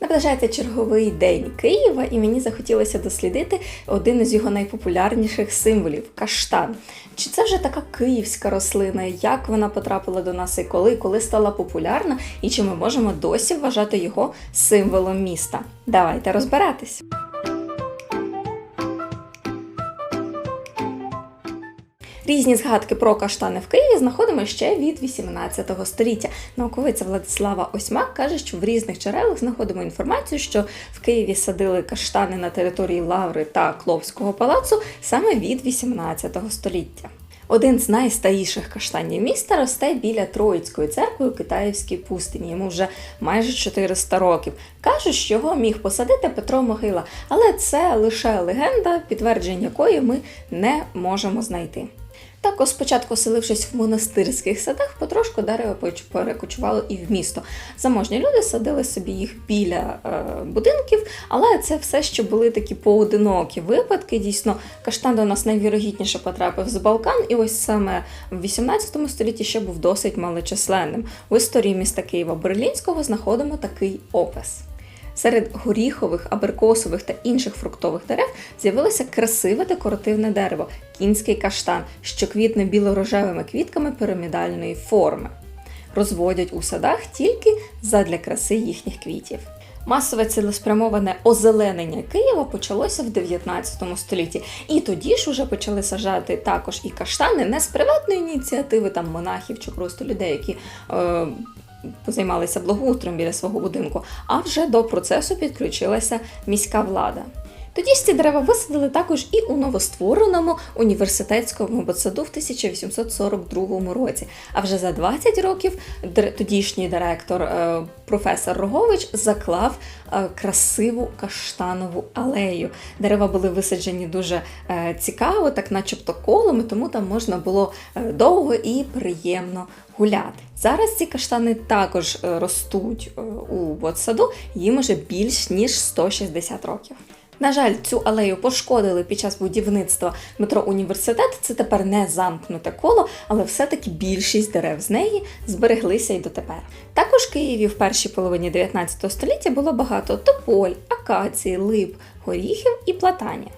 Наближається черговий день Києва, і мені захотілося дослідити один із його найпопулярніших символів каштан. Чи це вже така київська рослина? Як вона потрапила до нас і коли, коли стала популярна, і чи ми можемо досі вважати його символом міста? Давайте розбиратись. Різні згадки про каштани в Києві знаходимо ще від 18 століття. Науковиця Владислава Осьмак каже, що в різних джерелах знаходимо інформацію, що в Києві садили каштани на території Лаври та Кловського палацу саме від 18 століття. Один з найстаріших каштанів міста росте біля Троїцької церкви у Китаївській пустині. Йому вже майже 400 років. Кажуть, що його міг посадити Петро Могила, але це лише легенда, підтвердження якої ми не можемо знайти. Також спочатку оселившись в монастирських садах, потрошку дерево поч- перекочувало і в місто. Заможні люди садили собі їх біля е, будинків, але це все ще були такі поодинокі випадки. Дійсно, каштан до нас найвірогідніше потрапив з Балкан, і ось саме в 18 столітті ще був досить малочисленним. В історії міста Києва Берлінського знаходимо такий опис. Серед горіхових, аберкосових та інших фруктових дерев з'явилося красиве декоративне дерево кінський каштан, що квітне білорожевими квітками пірамідальної форми. Розводять у садах тільки задля краси їхніх квітів. Масове цілеспрямоване озеленення Києва почалося в 19 столітті, і тоді ж уже почали сажати також і каштани не з приватної ініціативи там монахів чи просто людей, які е, займалися благоустроєм біля свого будинку, а вже до процесу підключилася міська влада. Тоді ж ці дерева висадили також і у новоствореному університетському ботсаду в 1842 році. А вже за 20 років тодішній директор е, професор Рогович заклав е, красиву каштанову алею. Дерева були висаджені дуже е, цікаво, так начебто колами, тому там можна було довго і приємно гуляти. Зараз ці каштани також ростуть у ботсаду, їм уже більш ніж 160 років. На жаль, цю алею пошкодили під час будівництва метро університет. Це тепер не замкнуте коло, але все-таки більшість дерев з неї збереглися й дотепер. Також Києві в першій половині 19 століття було багато тополь, акації, лип, горіхів і платанів.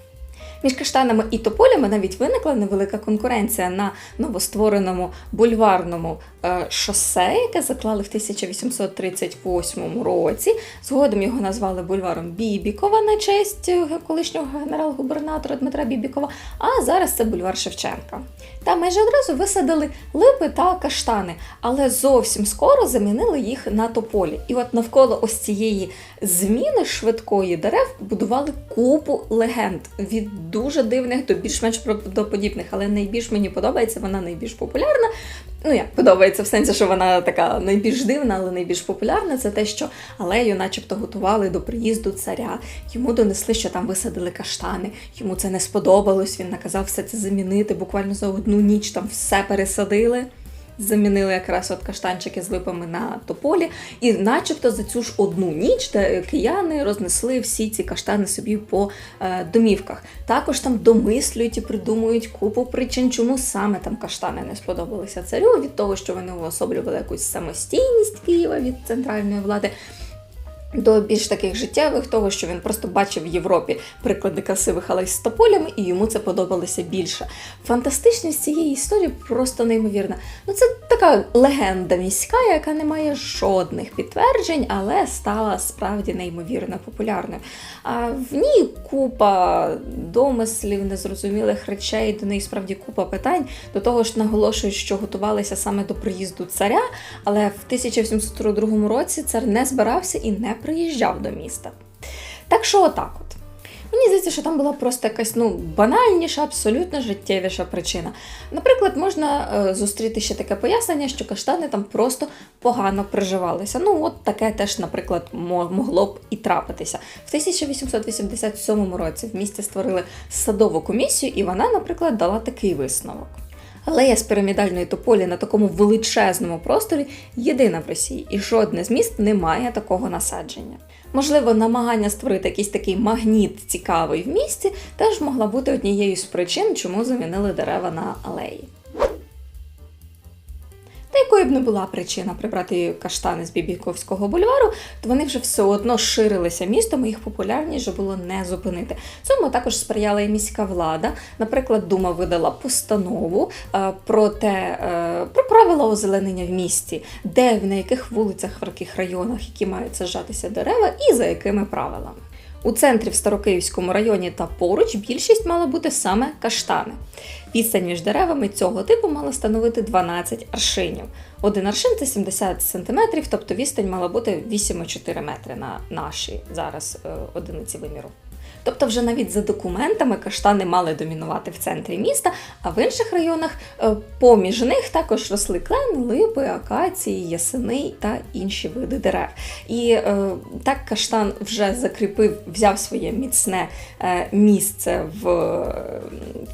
Між каштанами і тополями навіть виникла невелика конкуренція на новоствореному бульварному шосе, яке заклали в 1838 році. Згодом його назвали бульваром Бібікова на честь е, колишнього генерал-губернатора Дмитра Бібікова. А зараз це бульвар Шевченка. Та майже одразу висадили липи та каштани, але зовсім скоро замінили їх на тополі. І от навколо ось цієї зміни швидкої дерев будували купу легенд від дуже дивних до більш-менш правдоподібних, але найбільш мені подобається, вона найбільш популярна. Ну як подобається в сенсі, що вона така найбільш дивна, але найбільш популярна. Це те, що алею, начебто, готували до приїзду царя. Йому донесли, що там висадили каштани. Йому це не сподобалось. Він наказав все це замінити. Буквально за одну ніч там все пересадили. Замінили якраз от каштанчики з липами на тополі, і начебто за цю ж одну ніч кияни рознесли всі ці каштани собі по е, домівках. Також там домислюють і придумують купу причин, чому саме там каштани не сподобалися царю від того, що вони уособлювали якусь самостійність Києва від центральної влади. До більш таких життєвих, того, що він просто бачив в Європі приклади красивих алей з тополями, і йому це подобалося більше. Фантастичність цієї історії просто неймовірна. Ну, це така легенда міська, яка не має жодних підтверджень, але стала справді неймовірно популярною. А в ній купа домислів, незрозумілих речей, до неї справді купа питань. До того ж, наголошують, що готувалися саме до приїзду царя, але в 1842 році цар не збирався і не приїжджав до міста. Так що отак от. Мені здається, що там була просто якась ну, банальніша, абсолютно життєвіша причина. Наприклад, можна е, зустріти ще таке пояснення, що каштани там просто погано приживалися. Ну, от таке теж, наприклад, могло б і трапитися. В 1887 році в місті створили садову комісію, і вона, наприклад, дала такий висновок. Алея з пірамідальної тополі на такому величезному просторі єдина в Росії, і жодне з міст не має такого насадження. Можливо, намагання створити якийсь такий магніт цікавий в місті теж могла бути однією з причин, чому замінили дерева на алеї. Та якою б не була причина прибрати каштани з Бібійковського бульвару, то вони вже все одно ширилися містом, і їх популярність вже було не зупинити. Цьому також сприяла і міська влада. Наприклад, Дума видала постанову е, про те, е, про правила озеленення в місті, де на яких вулицях, в яких районах, які мають саджатися дерева, і за якими правилами. У центрі в Старокиївському районі та поруч більшість мала бути саме каштани. Відстань між деревами цього типу мала становити 12 аршинів. Один аршин це 70 см, тобто відстань мала бути 8,4 метри на наші зараз е, одиниці виміру. Тобто, вже навіть за документами каштани мали домінувати в центрі міста, а в інших районах е, поміж них також росли клени, липи, акації, ясени та інші види дерев. І е, так каштан вже закріпив, взяв своє міцне е, місце в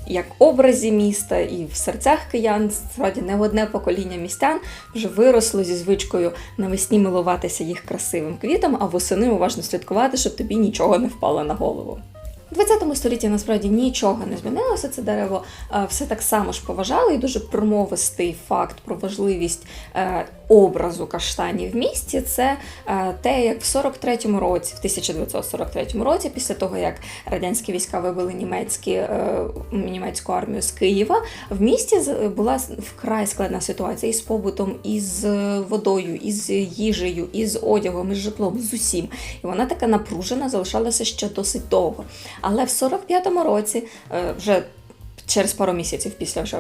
як образі міста і в серцях киян. Справді не одне покоління містян вже виросло зі звичкою навесні милуватися їх красивим квітом, а восени уважно слідкувати, щоб тобі нічого не впало на голову. У 20 столітті насправді нічого не змінилося. Це дерево е, все так само ж поважали, і дуже промовистий факт про важливість е, образу каштанів в місті. Це е, те, як в 43-му році, в 1943 році, після того як радянські війська вибили німецькі, німецьку армію з Києва, в місті була вкрай складна ситуація із побутом, із водою, із їжею, із одягом, із житлом, з усім. І вона така напружена, залишалася ще досить довго. Але в 45-му році, е, вже через пару місяців після вже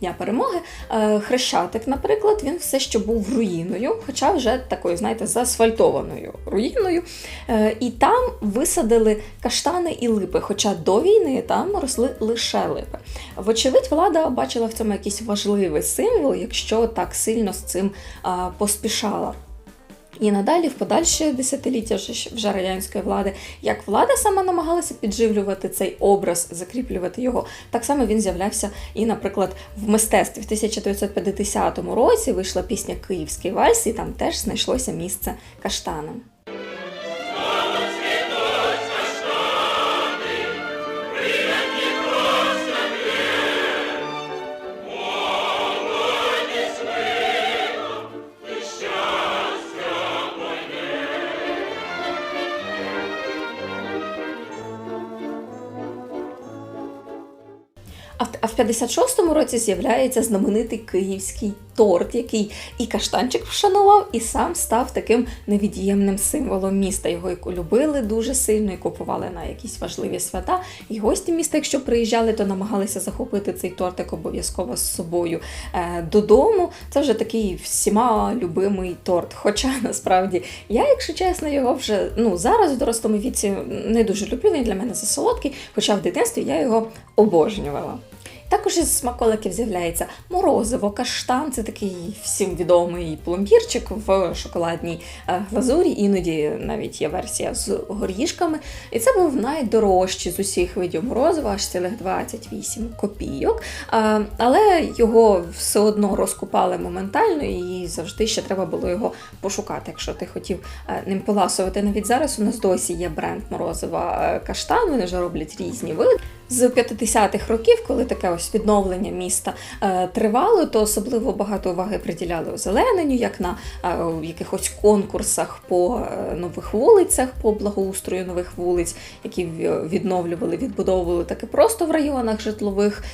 Дня перемоги, е, Хрещатик, наприклад, він все ще був руїною, хоча вже такою, знаєте, заасфальтованою руїною. Е, і там висадили каштани і липи, хоча до війни там росли лише липи. Вочевидь, влада бачила в цьому якийсь важливий символ, якщо так сильно з цим поспішала. І надалі, в подальші десятиліття вже радянської влади, як влада сама намагалася підживлювати цей образ, закріплювати його, так само він з'являвся і, наприклад, в мистецтві. В 1950 році вийшла пісня Київський вальс, і там теж знайшлося місце каштанам. В 56-му році з'являється знаменитий київський торт, який і каштанчик вшанував, і сам став таким невід'ємним символом міста. Його і любили дуже сильно, і купували на якісь важливі свята. І гості міста, якщо приїжджали, то намагалися захопити цей тортик обов'язково з собою е, додому. Це вже такий всіма любимий торт. Хоча насправді я, якщо чесно, його вже ну зараз в дорослому віці не дуже люблю. Він для мене засолодкий, хоча в дитинстві я його обожнювала. Також із смаколиків з'являється морозиво, каштан це такий всім відомий пломбірчик в шоколадній е, глазурі, іноді навіть є версія з горішками. І це був найдорожчий з усіх видів морозива, аж цілих 28 копійок. Але його все одно розкупали моментально і завжди ще треба було його пошукати, якщо ти хотів е, ним поласувати. Навіть зараз у нас досі є бренд морозива е, каштан, вони вже роблять різні види. З 50-х років, коли таке ось відновлення міста е, тривало, то особливо багато уваги приділяли озелененню, як на е, якихось конкурсах по е, нових вулицях, по благоустрою нових вулиць, які відновлювали, відбудовували так і просто в районах житлових,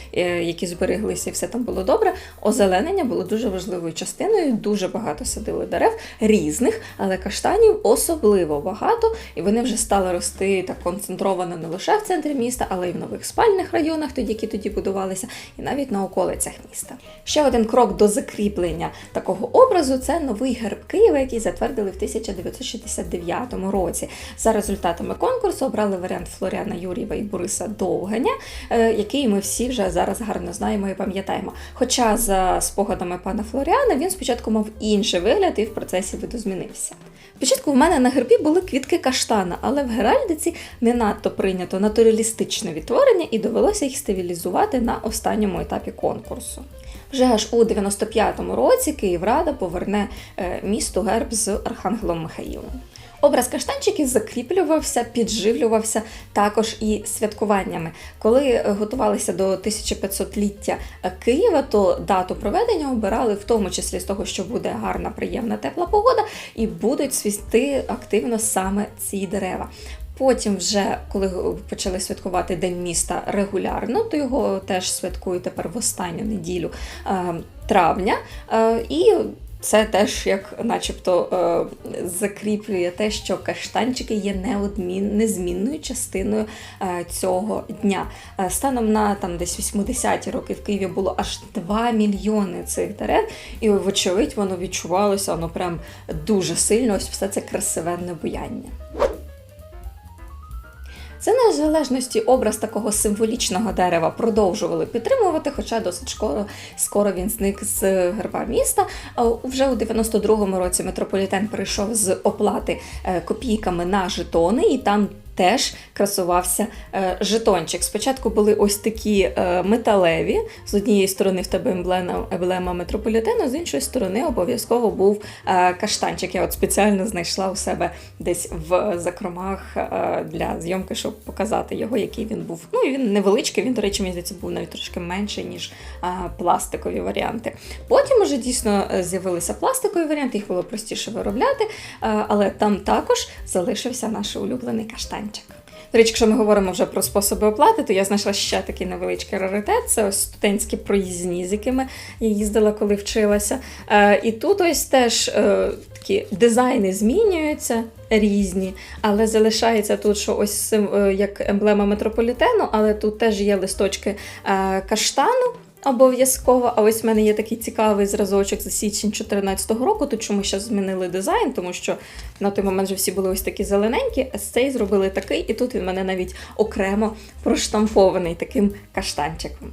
які збереглися, і все там було добре. Озеленення було дуже важливою частиною. Дуже багато садили дерев різних, але каштанів особливо багато, і вони вже стали рости так концентровано не лише в центрі міста, але й в нових спальних районах, тоді які тоді будувалися, і навіть на околицях міста. Ще один крок до закріплення такого образу це новий герб Києва, який затвердили в 1969 році. За результатами конкурсу обрали варіант Флоріана Юрієва і Бориса Довганя, е, який ми всі вже зараз гарно знаємо і пам'ятаємо. Хоча за спогадами пана Флоріана він спочатку мав інший вигляд і в процесі видозмінився. Спочатку в мене на гербі були квітки каштана, але в Геральдиці не надто прийнято натуралістичне відтворення і довелося їх стилізувати на останньому етапі конкурсу. Вже аж у 95-му році Київрада поверне е, місту герб з Архангелом Михаїлом. Образ каштанчиків закріплювався, підживлювався також і святкуваннями. Коли е, готувалися до 1500-ліття Києва, то дату проведення обирали в тому числі з того, що буде гарна, приємна, тепла погода, і будуть свісти активно саме ці дерева. Потім, вже коли почали святкувати День міста регулярно, то його теж святкують тепер в останню неділю е, травня. Е, і це теж як начебто е, закріплює те, що каштанчики є неодмін, незмінною частиною цього дня. Станом на там десь 80-ті роки в Києві було аж 2 мільйони цих дерев, і вочевидь воно відчувалося воно прям дуже сильно. Ось все це красивенне буяння. Це незалежності образ такого символічного дерева продовжували підтримувати, хоча досить скоро, скоро він зник з герба міста. Вже у 92-му році метрополітен перейшов з оплати е, копійками на жетони, і там теж красувався е, жетончик. Спочатку були ось такі е, металеві, з однієї сторони в тебе емблема, емблема метрополітену, з іншої сторони обов'язково був е, каштанчик. Я от спеціально знайшла у себе десь в закромах для зйомки, щоб показати його, який він був. Ну і він невеличкий, він, до речі, мені здається, був навіть трошки менший, ніж пластикові варіанти. Потім уже дійсно з'явилися пластикові варіанти, їх було простіше виробляти, але там також залишився наш улюблений каштанчик. До речі, якщо ми говоримо вже про способи оплати, то я знайшла ще такий невеличкий раритет. Це ось студентські проїзні, з якими я їздила, коли вчилася. Е, і тут ось теж е, такі дизайни змінюються різні, але залишається тут, що ось е, як емблема метрополітену, але тут теж є листочки каштану. Обов'язково, а ось в мене є такий цікавий зразочок за січень 2014 року. Тут чому ще змінили дизайн, тому що на той момент вже всі були ось такі зелененькі, а з цей зробили такий, і тут він мене навіть окремо проштампований таким каштанчиком.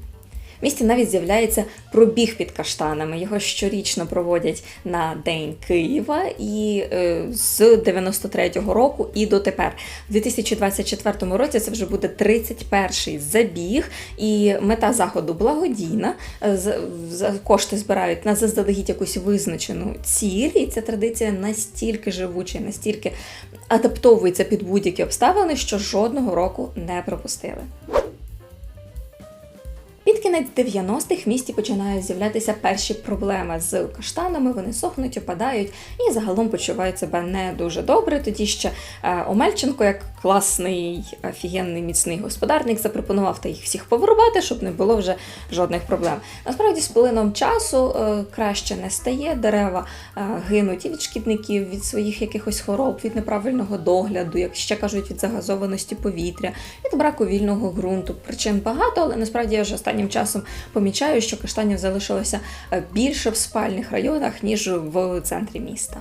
В місті навіть з'являється пробіг під каштанами. Його щорічно проводять на День Києва і е, з 93-го року і дотепер. У 2024 році це вже буде 31-й забіг, і мета заходу благодійна. Е, Кошти збирають на заздалегідь якусь визначену ціль, і ця традиція настільки живуча, настільки адаптовується під будь-які обставини, що жодного року не пропустили. Під кінець 90-х в місті починають з'являтися перші проблеми з каштанами, вони сохнуть, опадають і загалом почувають себе не дуже добре. Тоді ще е, Омельченко, як класний, офігенний, міцний господарник, запропонував та їх всіх повирубати, щоб не було вже жодних проблем. Насправді, з плином часу е, краще не стає. Дерева е, гинуть і від шкідників, від своїх якихось хвороб, від неправильного догляду, як ще кажуть, від загазованості повітря, від браку вільного ґрунту. Причин багато, але насправді я вже останнім часом помічаю, що каштанів залишилося е, більше в спальних районах, ніж в центрі міста.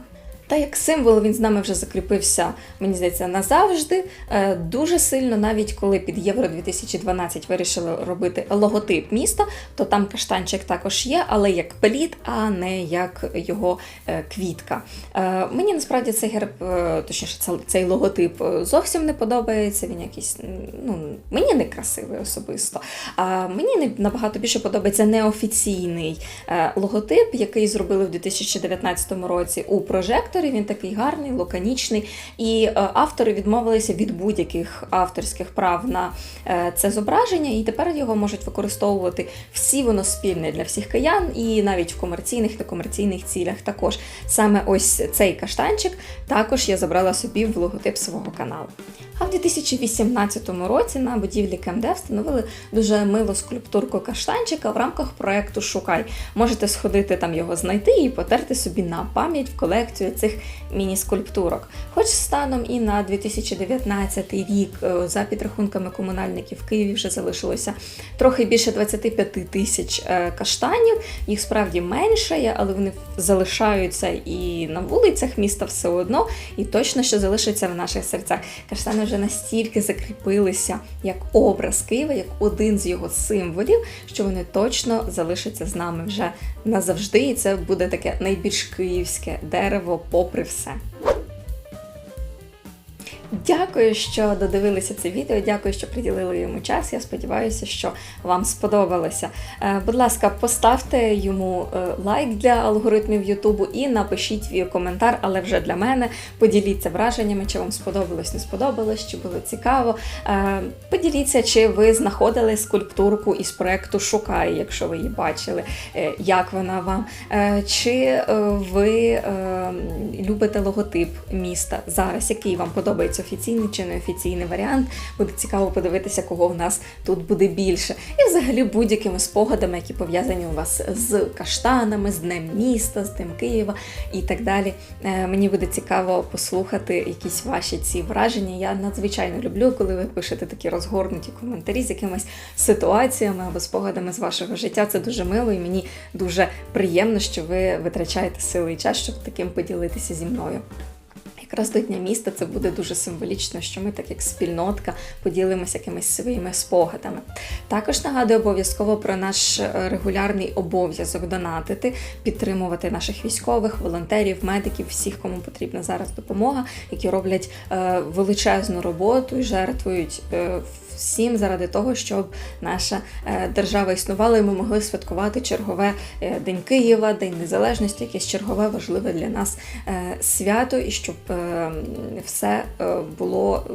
Та як символ він з нами вже закріпився, мені здається, назавжди. Е, Дуже сильно, навіть коли під Євро 2012 вирішили робити логотип міста, то там каштанчик також є, але як плід, а не як його е, квітка. Е, Мені насправді цей герб, точніше, цей логотип зовсім не подобається. Він якийсь ну мені не красивий особисто. А мені набагато більше подобається неофіційний логотип, який зробили в 2019 році у прожекторі. Він такий гарний, лаконічний. І е, автори відмовилися від будь-яких авторських прав на е, це зображення, і тепер його можуть використовувати всі воно спільне для всіх киян, і навіть в комерційних та комерційних цілях також. Саме ось цей каштанчик також я забрала собі в логотип свого каналу. А в 2018 році на будівлі КМД встановили дуже милу скульптурку каштанчика в рамках проекту Шукай. Можете сходити там його знайти і потерти собі на пам'ять в колекцію цих міні-скульптурок. Хоч станом і на 2019 рік, е, за підрахунками комунальників в Києві вже залишилося трохи більше 25 тисяч е, каштанів. Їх справді менше, але вони залишаються і на вулицях міста все одно, і точно ще залишаться в наших серцях. Каштани вже настільки закріпилися як образ Києва, як один з його символів, що вони точно залишаться з нами вже назавжди, і це буде таке найбільш київське дерево, попри все. Дякую, що додивилися це відео. Дякую, що приділили йому час. Я сподіваюся, що вам сподобалося. Е, Будь ласка, поставте йому е, лайк для алгоритмів Ютубу і напишіть коментар, але вже для мене. Поділіться враженнями, чи вам сподобалось, не сподобалось, чи було цікаво. Е, Поділіться, чи ви знаходили скульптурку із проекту Шукай, якщо ви її бачили, як вона вам. Чи ви любите логотип міста зараз, який вам подобається офіційний чи неофіційний варіант. Буде цікаво подивитися, кого в нас тут буде більше. І взагалі будь-якими спогадами, які пов'язані у вас з каштанами, з Днем міста, з Днем Києва і так далі. Е, Мені буде цікаво послухати якісь ваші ці враження. Я надзвичайно люблю, коли ви пишете такі розгорнуті коментарі з якимись ситуаціями або спогадами з вашого життя. Це дуже мило і мені дуже приємно, що ви витрачаєте сили і час, щоб таким поділитися зі мною. Якраз до Дня міста це буде дуже символічно, що ми, так як спільнотка, поділимося якимись своїми спогадами. Також нагадую обов'язково про наш е, регулярний обов'язок донатити, підтримувати наших військових, волонтерів, медиків, всіх, кому потрібна зараз допомога, які роблять е, величезну роботу і жертвують е, всім заради того, щоб наша е, держава існувала, і ми могли святкувати чергове е, День Києва, День Незалежності, якесь чергове важливе для нас е, свято, і щоб все було,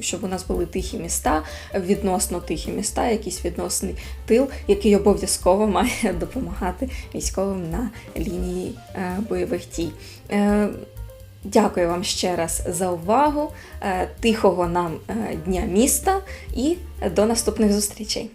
щоб у нас були тихі міста, відносно тихі міста, якийсь відносний тил, який обов'язково має допомагати військовим на лінії бойових дій. Дякую вам ще раз за увагу. Е, Тихого нам е, дня міста і до наступних зустрічей.